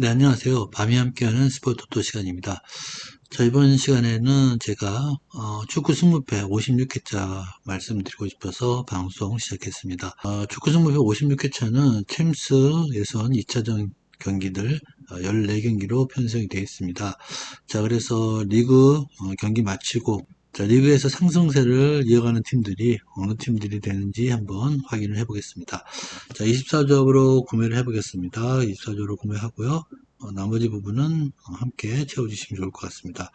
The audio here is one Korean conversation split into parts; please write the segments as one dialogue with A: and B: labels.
A: 네, 안녕하세요. 밤이 함께하는 스포츠 또 시간입니다. 자, 이번 시간에는 제가 어, 축구 승무패 56회차 말씀드리고 싶어서 방송 시작했습니다. 어, 축구 승무패 56회차는 챔스 예선 2차전 경기들 14경기로 편성이 되어 있습니다. 자, 그래서 리그 어, 경기 마치고 자, 리그에서 상승세를 이어가는 팀들이 어느 팀들이 되는지 한번 확인을 해 보겠습니다. 자, 24조합으로 구매를 해 보겠습니다. 24조로 구매하고요. 어, 나머지 부분은 함께 채워주시면 좋을 것 같습니다.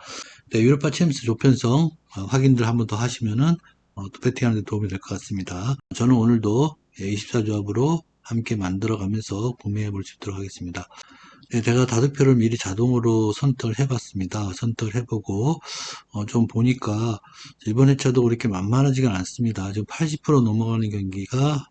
A: 네, 유로파 챔스 조편성 어, 확인들 한번 더 하시면은 어, 또 배팅하는 데 도움이 될 것 같습니다. 저는 오늘도 24조합으로 함께 만들어 가면서 구매해 볼 수 있도록 하겠습니다. 네, 제가 다득표를 미리 자동으로 선택을 해봤습니다. 선택을 해보고 어, 좀 보니까 이번 회차도 그렇게 만만하지가 않습니다. 지금 80% 넘어가는 경기가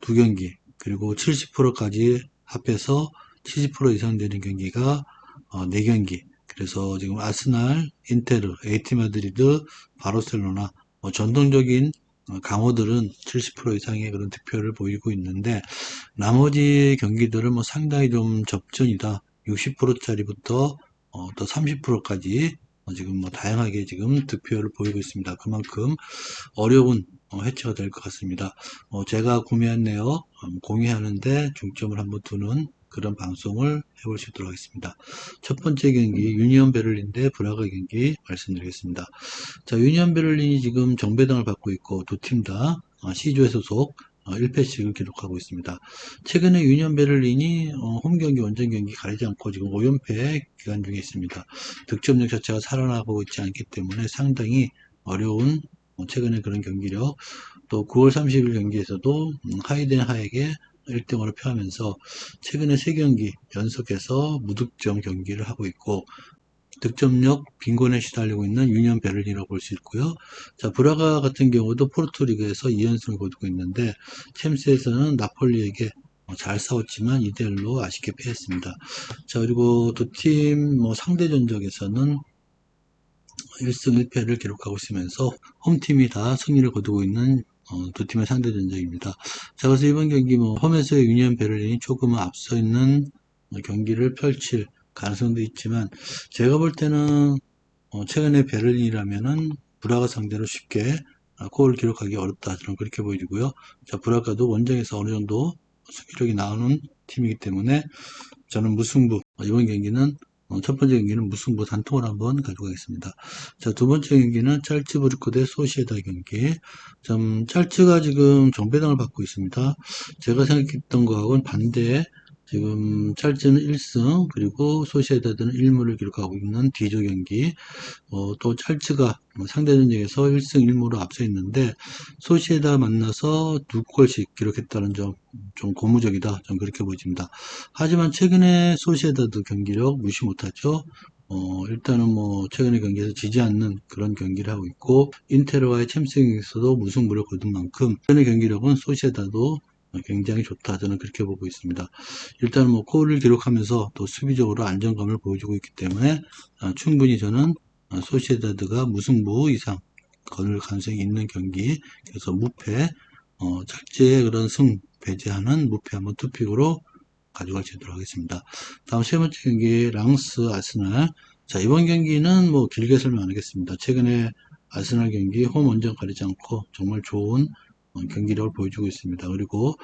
A: 두 경기 그리고 70%까지 합해서 70% 이상 되는 경기가 어, 4경기 그래서 지금 아스날, 인테르, 에이티 마드리드, 바르셀로나 뭐 전통적인 어, 강호들은 70% 이상의 그런 득표를 보이고 있는데 나머지 경기들은 뭐 상당히 좀 접전이다. 60%짜리부터 어, 또 30%까지 어, 지금 뭐 다양하게 지금 득표를 보이고 있습니다. 그만큼 어려운 어, 해체가 될 것 같습니다. 어, 제가 구매한 내역 음, 공유하는데 중점을 한번 두는 그런 방송을 해볼 수 있도록 하겠습니다. 첫 번째 경기 유니언 베를린 대 브라가 경기 말씀드리겠습니다. 자 유니언 베를린이 지금 정배당을 받고 있고 두 팀 다 C조에 소속 1패씩을 기록하고 있습니다. 최근에 유니언 베를린이 어, 홈 경기, 원정 경기 가리지 않고 지금 5연패 기간 중에 있습니다. 득점력 자체가 살아나고 있지 않기 때문에 상당히 어려운 어, 최근에 그런 경기력 또 9월 30일 경기에서도 음, 하이덴 하에게 1등으로 표하면서 최근에 3경기 연속해서 무득점 경기를 하고 있고 득점력 빈곤에 시달리고 있는 유니언 베를린이라고 볼 수 있고요. 자, 브라가 같은 경우도 포르투리그에서 2연승을 거두고 있는데 챔스에서는 나폴리에게 잘 싸웠지만 2대1로 아쉽게 패했습니다. 자, 그리고 두 팀 뭐 상대 전적에서는 1승 1패를 기록하고 있으면서 홈팀이 다 승리를 거두고 있는 어, 두 팀의 상대 전적입니다. 자, 그래서 이번 경기 뭐 홈에서의 유니언 베를린이 조금은 앞서 있는 경기를 펼칠 가능성도 있지만 제가 볼 때는 어, 최근에 베를린이라면은 브라가 상대로 쉽게 골을 기록하기 어렵다 저는 그렇게 보이고요. 자 브라가도 원정에서 어느 정도 수비력이 나오는 팀이기 때문에 저는 무승부 이번 경기는 어, 첫 번째 경기는 무승부 단통을 한번 가져가겠습니다. 자, 두 번째 경기는 짤츠부르크 대 소시에다 경기. 좀 짤츠가 지금 정배당을 받고 있습니다. 제가 생각했던 거하고는 반대에 지금 찰츠는 1승 그리고 소시에다드는 1무를 기록하고 있는 D조 경기 어, 또 찰츠가 상대 전적에서 1승 1무로 앞서 있는데 소시에다 만나서 두 골씩 기록했다는 점 좀 고무적이다 좀 그렇게 보입니다. 하지만 최근에 소시에다드 경기력 무시 못하죠. 어, 일단은 뭐, 최근에 경기에서 지지 않는 그런 경기를 하고 있고, 인테르와의 챔스에서도 무승부를 거둔 만큼, 최근의 경기력은 소시에다도 굉장히 좋다. 저는 그렇게 보고 있습니다. 일단 뭐 골을 기록하면서 또 수비적으로 안정감을 보여주고 있기 때문에 아, 충분히 저는 아, 소시에다드가 무승부 이상 거둘 가능성이 있는 경기 그래서 무패 어, 철저의 그런 승 배제하는 무패 한번 투픽으로 가져갈 수 있도록 하겠습니다. 다음 세 번째 경기 랑스 아스날 자 이번 경기는 뭐 길게 설명 안 하겠습니다. 최근에 아스날 경기 홈 원정 가리지 않고 정말 좋은 어, 경기력을 보여주고 있습니다. 그리고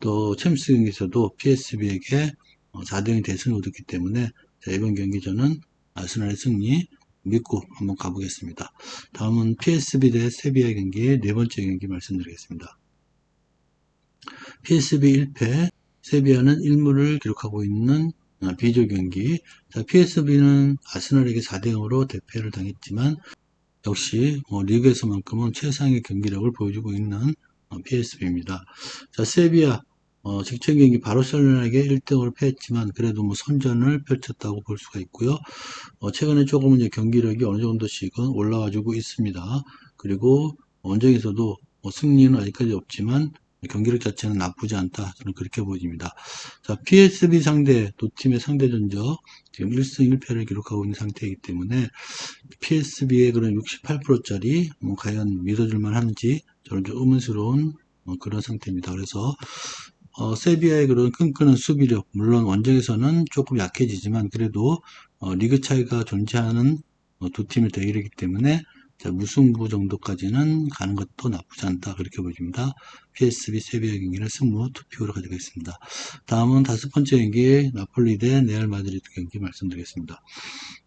A: 또 챔스 경기에서도 PSB에게 4대0 어, 대승을 얻었기 때문에 이번 경기 저는 아스날의 승리 믿고 한번 가보겠습니다. 다음은 PSB 대 세비야 경기 네 번째 경기 말씀드리겠습니다. PSB 1패, 세비야는 1무를 기록하고 있는 어, 비조 경기. 자, PSB는 아스날에게 4대0으로 대패를 당했지만 역시 뭐 리그에서만큼은 최상의 경기력을 보여주고 있는 PSB입니다. 자, 세비야 어, 직전 경기 바르셀로나에게 1등으로 패했지만 그래도 뭐 선전을 펼쳤다고 볼 수가 있고요. 어, 최근에 조금 이제 경기력이 어느 정도씩은 올라가지고 있습니다. 그리고 원정에서도 뭐 승리는 아직까지 없지만 경기력 자체는 나쁘지 않다. 저는 그렇게 보입니다. 자, PSB 상대, 두 팀의 상대 전적, 지금 1승 1패를 기록하고 있는 상태이기 때문에, PSB의 그런 68%짜리, 뭐, 과연 믿어줄만 하는지, 저는 좀 의문스러운 어, 그런 상태입니다. 그래서 어, 세비야의 그런 끈끈한 수비력, 물론 원정에서는 조금 약해지지만 그래도 어, 리그 차이가 존재하는 어, 두 팀의 대결이기 때문에 자, 무승부 정도까지는 가는 것도 나쁘지 않다 그렇게 보여집니다. PSB 세비야 경기는 승무 투표로 가지고 있습니다. 다음은 다섯 번째 경기 나폴리 대 레알 마드리드 경기 말씀드리겠습니다.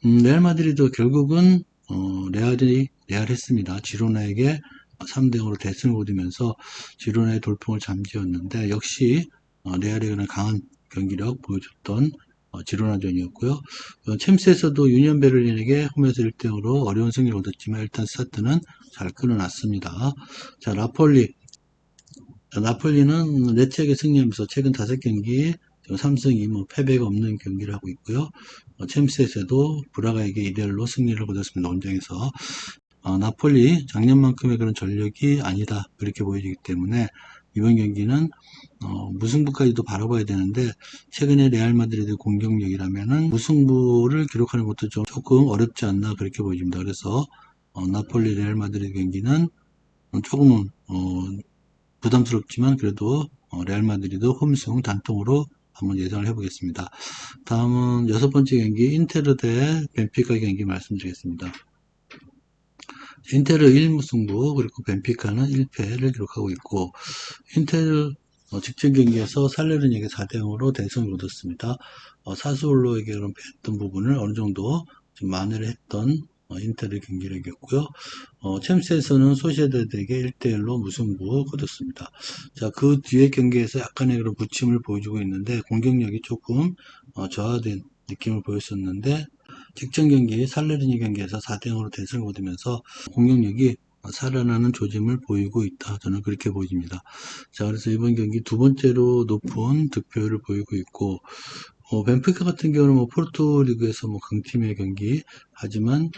A: 음, 레알 마드리드 결국은 어, 레알이 레알했습니다. 지로나에게 3대 0으로 대승을 거두면서 지로나의 돌풍을 잠재웠는데 역시 어, 그런 강한 경기력 보여줬던 어, 지로나전이었고요. 어, 챔스에서도 유니언 베를린에게 홈에서 1대 0으로 어려운 승리를 얻었지만 일단 스타트는 잘 끊어놨습니다. 자, 나폴리. 자, 나폴리는 레츠에게 승리하면서 최근 5경기 3승 2무 패배가 없는 경기를 하고 있고요. 어, 챔스에서도 브라가에게 2대1로 승리를 거뒀습니다. 원정에서. 어, 나폴리 작년만큼의 그런 전력이 아니다. 그렇게 보여지기 때문에 이번 경기는 어, 무승부까지도 바라봐야 되는데 최근에 레알 마드리드 공격력이라면은 무승부를 기록하는 것도 좀 조금 어렵지 않나 그렇게 보입니다. 그래서 어, 나폴리 레알 마드리드 경기는 조금은 어, 부담스럽지만 그래도 어, 레알 마드리드 홈승 단통으로 한번 예상을 해보겠습니다. 다음은 여섯 번째 경기 인테르 대 벤피카 경기 말씀드리겠습니다. 인텔은 1무승부 그리고 벤피카는 1패를 기록하고 있고 인텔 어, 직전 경기에서 살레르니에게 4대0으로 대승을 얻었습니다. 어, 사스올로에게 그런 패했던 부분을 어느 정도 좀 만회를 했던 어, 인텔의 경기력이었고요. 어, 챔스에서는 소시에다드에게 1대1로 무승부 거뒀습니다. 자, 그 뒤에 경기에서 약간의 그런 부침을 보여주고 있는데 공격력이 조금 어, 저하된 느낌을 보였었는데 직전 경기 살레르니 경기에서 4대0으로 대승을 거두면서 공격력이 살아나는 조짐을 보이고 있다. 저는 그렇게 보입니다. 자, 그래서 이번 경기 두 번째로 높은 득표율을 보이고 있고, 어, 벤피카 같은 경우는 뭐 포르투 리그에서 뭐 강팀의 경기 하지만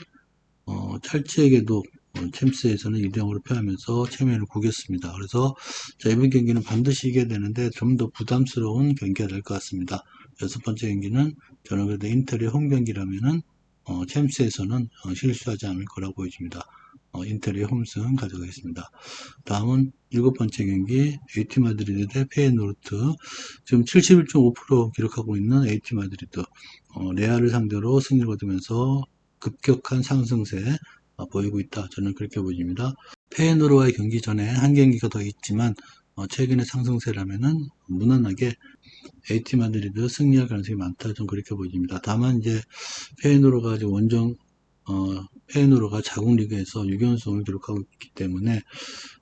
A: 어, 찰치에게도 어, 챔스에서는 2대0으로 패하면서 체면을 구겼습니다. 그래서 자, 이번 경기는 반드시 이겨야 되는데 좀 더 부담스러운 경기가 될 것 같습니다. 여섯 번째 경기는 저는 그래도 인텔의 홈 경기라면은 어, 챔스에서는 어, 실수하지 않을 거라고 보여집니다. 어, 인텔의 홈승 가져가겠습니다. 다음은 일곱 번째 경기 에이티 마드리드 대 페이노르트 지금 71.5% 기록하고 있는 에이티 마드리드 어, 레알을 상대로 승리를 거두면서 급격한 상승세 어, 보이고 있다. 저는 그렇게 보입니다. 페이노르와의 경기 전에 한 경기가 더 있지만 어, 최근의 상승세라면은 무난하게 에이티 마드리드 승리할 가능성이 많다. 좀 그렇게 보입니다. 다만 이제 페이노르가 지금 원정 어, 페이노르가 자국 리그에서 6연승을 기록하고 있기 때문에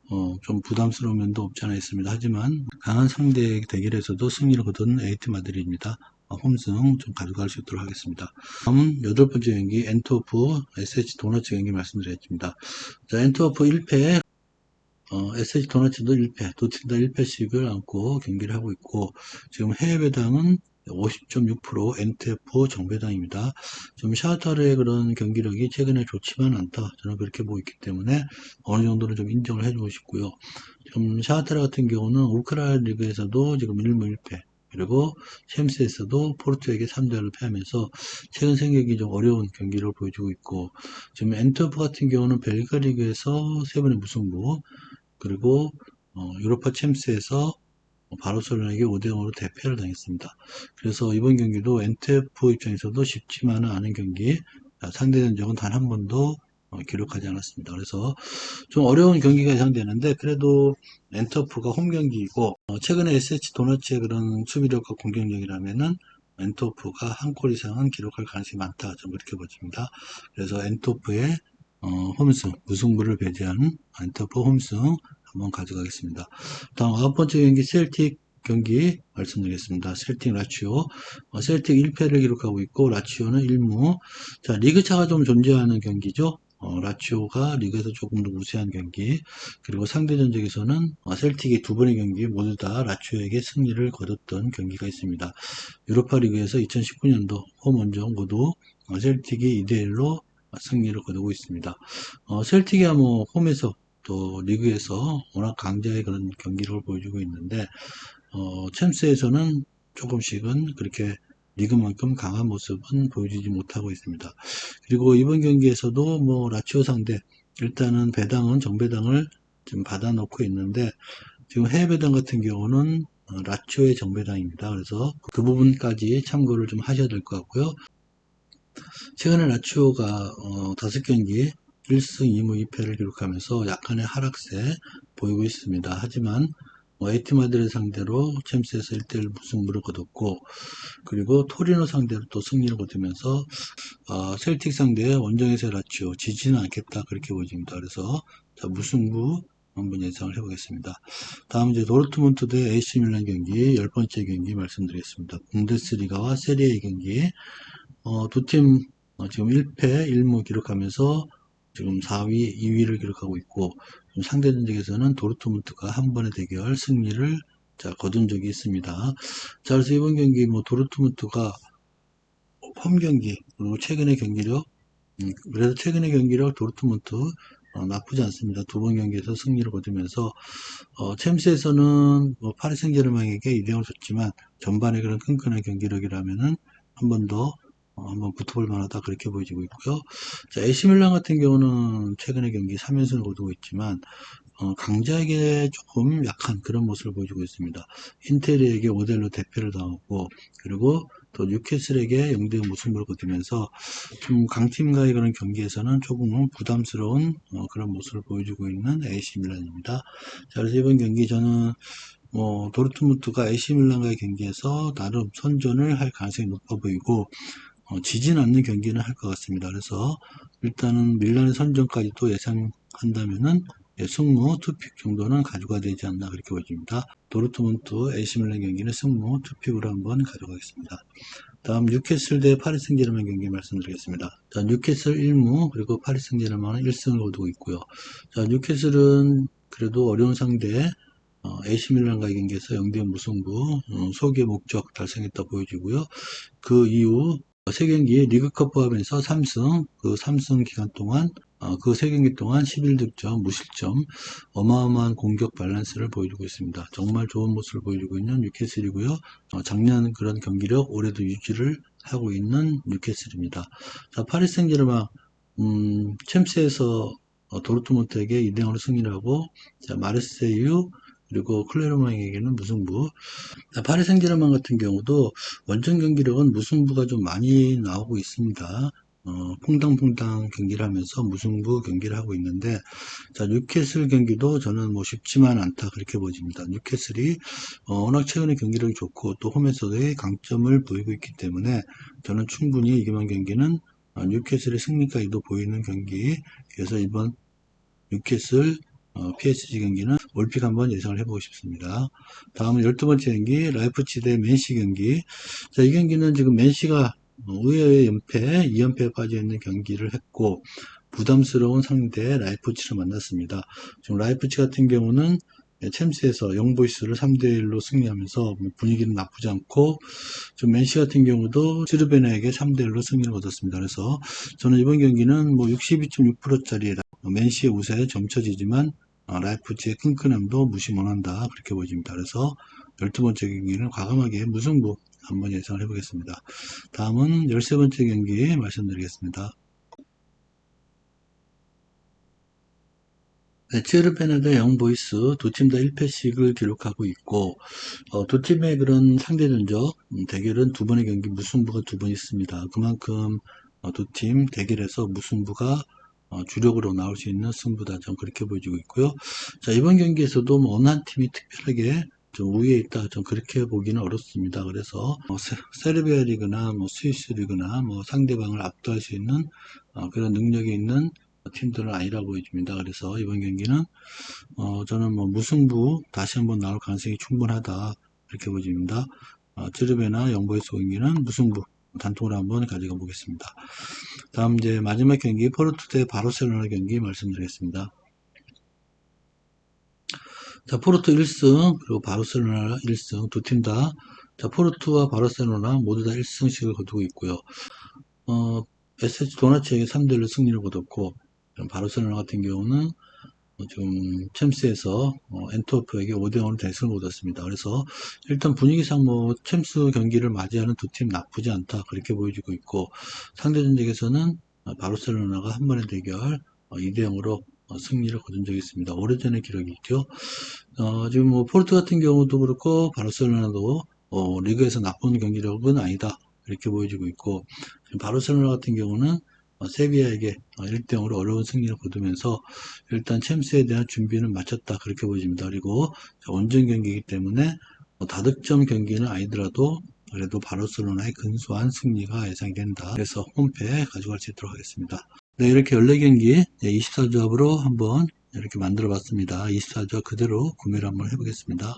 A: 어, 좀 부담스러운 면도 없지 않아 있습니다. 하지만 강한 상대 대결에서도 승리를 거둔 에이티 마드리드입니다. 어, 홈승 좀 가져갈 수 있도록 하겠습니다. 다음은 여덟 번째 경기 엔토프 SH 도너츠 경기 말씀드렸습니다. 자, 엔토프 1패 어, SH 도너츠도 1패, 도팀 다 1패씩을 안고 경기를 하고 있고 지금 해외 배당은 50.6% NTF 정배당입니다. 좀 샤타르의 그런 경기력이 최근에 좋지만 않다. 저는 그렇게 보고 있기 때문에 어느 정도는 좀 인정을 해주고 싶고요. 좀 샤타르 같은 경우는 우크라이나 리그에서도 지금 1무 1패, 그리고 챔스에서도 포르투에게 3대1로 패하면서 최근 생각이 좀 어려운 경기를 보여주고 있고 지금 엔터프 같은 경우는 벨가 리그에서 세 번의 무승부 그리고 어, 유로파 챔스에서 바르셀로나에게 5대0으로 대패를 당했습니다. 그래서 이번 경기도 엔테프 입장에서도 쉽지만은 않은 경기 상대 전적은 단 한 번도 어, 기록하지 않았습니다. 그래서 좀 어려운 경기가 예상되는데 그래도 엔터프가 홈 경기이고 어, 최근에 SH 도너츠의 그런 수비력과 공격력이라면은 엔토프가 한 골 이상은 기록할 가능성이 많다. 좀 그렇게 보입니다. 그래서 엔토프의 어, 홈승, 무승부를 배제한 엔토프 홈승 한번 가져가겠습니다. 다음 아홉 번째 경기 셀틱 경기 말씀드리겠습니다. 셀틱 라치오. 어, 셀틱 1패를 기록하고 있고 라치오는 1무. 자, 리그 차가 좀 존재하는 경기죠. 어, 라치오가 리그에서 조금 더 우세한 경기 그리고 상대 전적에서는 어, 셀틱이 두 번의 경기 모두 다 라치오에게 승리를 거뒀던 경기가 있습니다. 유로파 리그에서 2019년도 홈 원정 모두 어, 셀틱이 2대1로 승리를 거두고 있습니다. 어, 셀틱이야 뭐 홈에서 또 리그에서 워낙 강자의 그런 경기를 보여주고 있는데 어, 챔스에서는 조금씩은 그렇게 리그만큼 강한 모습은 보여주지 못하고 있습니다. 그리고 이번 경기에서도 뭐 라치오 상대 일단은 배당은 정배당을 지금 받아놓고 있는데 지금 해외 배당 같은 경우는 어, 라치오의 정배당입니다. 그래서 그 부분까지 참고를 좀 하셔야 될 것 같고요. 최근에 라치오가 어, 5경기 1승 2무 2패를 기록하면서 약간의 하락세 보이고 있습니다. 하지만 뭐 에티마드를 상대로 챔스에서 1대1 무승부를 거뒀고 그리고 토리노 상대로 또 승리를 거두면서 어, 셀틱 상대의 원정에서 라치오 지지는 않겠다 그렇게 보여집니다. 그래서 자, 무승부 한번 예상을 해보겠습니다. 다음 이제 도르트문트 대 AC 밀란 경기 열 번째 경기 말씀드리겠습니다. 분데스리가와 세리에 경기 어, 두팀 어, 지금 1패 1무 기록하면서 지금 4위, 2위를 기록하고 있고 상대 전적에서는 도르트문트가 한 번의 대결 승리를 자, 거둔 적이 있습니다. 자, 그래서 이번 경기 뭐 도르트문트가 홈 경기 그리고 최근의 경기력 음, 그래서 최근의 경기력 도르트문트 어, 나쁘지 않습니다. 두 번 경기에서 승리를 거두면서 어, 챔스에서는 뭐 파리 생제르맹에게 2대0을 졌지만 전반에 그런 끈끈한 경기력이라면은 한 번더 어, 한번 붙어볼 만하다 그렇게 보여지고 있고요. 자, 에시밀란 같은 경우는 최근의 경기 3연승을 거두고 있지만 어, 강자에게 조금 약한 그런 모습을 보여주고 있습니다. 인테리에게 5대1로 대패를 당하고 그리고 또 뉴캐슬에게 0대0 무승부를 거두면서 좀 강팀과의 그런 경기에서는 조금은 부담스러운 어, 그런 모습을 보여주고 있는 AC 밀란입니다. 자, 그래서 이번 경기 저는 뭐 도르트문트가 AC 밀란과의 경기에서 나름 선전을 할 가능성이 높아 보이고 어, 지진 않는 경기는 할 것 같습니다. 그래서 일단은 밀란의 선전까지도 예상한다면은 예, 승무 투픽 정도는 가져가야 되지 않나 그렇게 보여집니다. 도르트문트 에이시밀란 경기는 승무 투픽으로 한번 가져가겠습니다. 다음 뉴캐슬 대 파리 생제르맹 경기 말씀드리겠습니다. 자, 뉴캐슬 1무 그리고 파리 생제르맹은 1승을 거두고 있고요. 자, 뉴캐슬은 그래도 어려운 상대 어, 에이시밀란과의 경기에서 0대 무승부 어, 소기의 목적 달성했다 보여지고요. 그 이후 세 경기 리그컵 포함해서 3승, 그 3승 기간 동안 어, 그세 경기 동안 11득점, 무실점, 어마어마한 공격 밸런스를 보여주고 있습니다. 정말 좋은 모습을 보여주고 있는 뉴캐슬이고요. 어, 작년 그런 경기력 올해도 유지를 하고 있는 뉴캐슬입니다. 자, 파리 생제르맹 음, 챔스에서 어, 도르트문트에게 2대0으로 승리를 하고 자, 마르세유 그리고 클레르망에게는 무승부. 파리 생제르맹 같은 경우도 원정 경기력은 무승부가 좀 많이 나오고 있습니다. 어, 퐁당퐁당 경기를 하면서 무승부 경기를 하고 있는데, 자, 뉴캐슬 경기도 저는 뭐 쉽지만 않다, 그렇게 보집니다. 뉴캐슬이, 어, 워낙 최근에 경기력이 좋고, 또 홈에서도의 강점을 보이고 있기 때문에, 저는 충분히 이번 경기는 어, 뉴캐슬의 승리까지도 보이는 경기, 그래서 이번 뉴캐슬 어, PSG 경기는 올픽 한번 예상을 해보고 싶습니다. 다음은 12번째 경기, 라이프치 대 맨시 경기. 자, 이 경기는 지금 맨시가 의외의 연패, 2연패에 빠져있는 경기를 했고, 부담스러운 상대 라이프치를 만났습니다. 지금 라이프치 같은 경우는 챔스에서 영보이스를 3대1로 승리하면서 뭐 분위기는 나쁘지 않고, 좀 맨시 같은 경우도 스르베나에게 3대1로 승리를 거뒀습니다. 그래서 저는 이번 경기는 뭐 62.6%짜리 맨시의 우세에 점쳐지지만 어, 라이프치의 끈끈함도 무시 못한다 그렇게 보여집니다. 그래서 12번째 경기는 과감하게 무승부 한번 예상을 해보겠습니다. 다음은 13번째 경기 말씀드리겠습니다. 네, 체르페나드 영보이스 두 팀 다 1패씩을 기록하고 있고 어, 두 팀의 그런 상대 전적 음, 대결은 두 번의 경기 무승부가 두 번 있습니다. 그만큼 어, 두팀 대결에서 무승부가 어, 주력으로 나올 수 있는 승부다. 좀 그렇게 보여지고 있고요. 자, 이번 경기에서도 뭐 어느 한 팀이 특별하게 좀 우위에 있다. 좀 그렇게 보기는 어렵습니다. 그래서 뭐 세, 르비아 리그나 뭐 스위스 리그나 뭐 상대방을 압도할 수 있는 어, 그런 능력이 있는 팀들은 아니라 보여집니다. 그래서 이번 경기는 어, 저는 뭐 무승부 다시 한번 나올 가능성이 충분하다. 이렇게 보여집니다. 어, 쯔르베나 영보에서 경기는 무승부 단통으로 한번 가져가 보겠습니다. 다음 이제 마지막 경기 포르투 대 바르셀로나 경기 말씀드리겠습니다. 자, 포르투 1승 그리고 바르셀로나 1승 두 팀 다. 자, 포르투와 바르셀로나 모두 다 1승씩을 거두고 있고요. 어, SH 도나치에게 3대1로 승리를 거뒀고 바르셀로나 같은 경우는 어, 지금 챔스에서 어, 엔토프에게 5대0으로 대승을 얻었습니다. 그래서 일단 분위기상 뭐 챔스 경기를 맞이하는 두 팀 나쁘지 않다 그렇게 보여지고 있고 상대 전적에서는 어, 바르셀로나가 한 번의 대결 2대0으로 어, 승리를 거둔 적이 있습니다. 오래전의 기록이 있죠. 어, 지금 뭐 포르투 같은 경우도 그렇고 바르셀로나도 어, 리그에서 나쁜 경기력은 아니다 이렇게 보여지고 있고 바르셀로나 같은 경우는 어, 세비야에게 어, 1대0으로 어려운 승리를 거두면서 일단 챔스에 대한 준비는 마쳤다 그렇게 보여집니다. 그리고 원정 경기이기 때문에 뭐 다득점 경기는 아니더라도 그래도 바르셀로나의 근소한 승리가 예상된다. 그래서 홈페에 가져갈 수 있도록 하겠습니다. 네, 이렇게 14경기 24조합으로 한번 이렇게 만들어 봤습니다. 24조합 그대로 구매를 한번 해보겠습니다.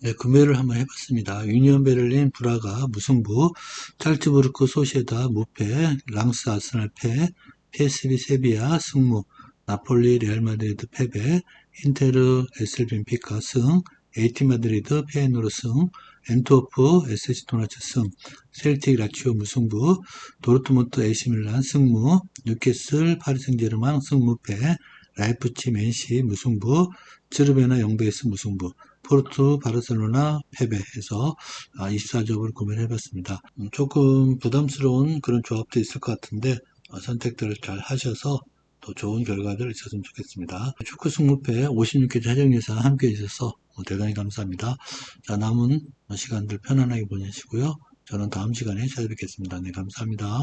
A: 네, 구매를 한번 해봤습니다. 유니언 베를린 브라가 무승부, 찰츠부르크 소시에다 무패, 랑스 아스날 패, PSV 세비야 승무, 나폴리 레알 마드리드 패배, 인테르 에슬 벤피카 승, 에이티 마드리드 페에노르 승, 엔트워프 SC 도나츠 승, 셀틱 라치오 무승부, 도르트문트 AC 밀란 승무, 뉴캐슬 파리 생제르맹 승무패, 라이프치 맨시 무승부, 츠르베나 영베이스 무승부, 포르투 바르셀로나 패배해서 24조합을 구매를 해봤습니다. 음, 조금 부담스러운 그런 조합도 있을 것 같은데 어, 선택들을 잘 하셔서 더 좋은 결과들 있었으면 좋겠습니다. 축구 승무패 56회 촬영 예상 함께 해주셔서 어, 대단히 감사합니다. 자, 남은 시간들 편안하게 보내시고요. 저는 다음 시간에 찾아뵙겠습니다. 네, 감사합니다.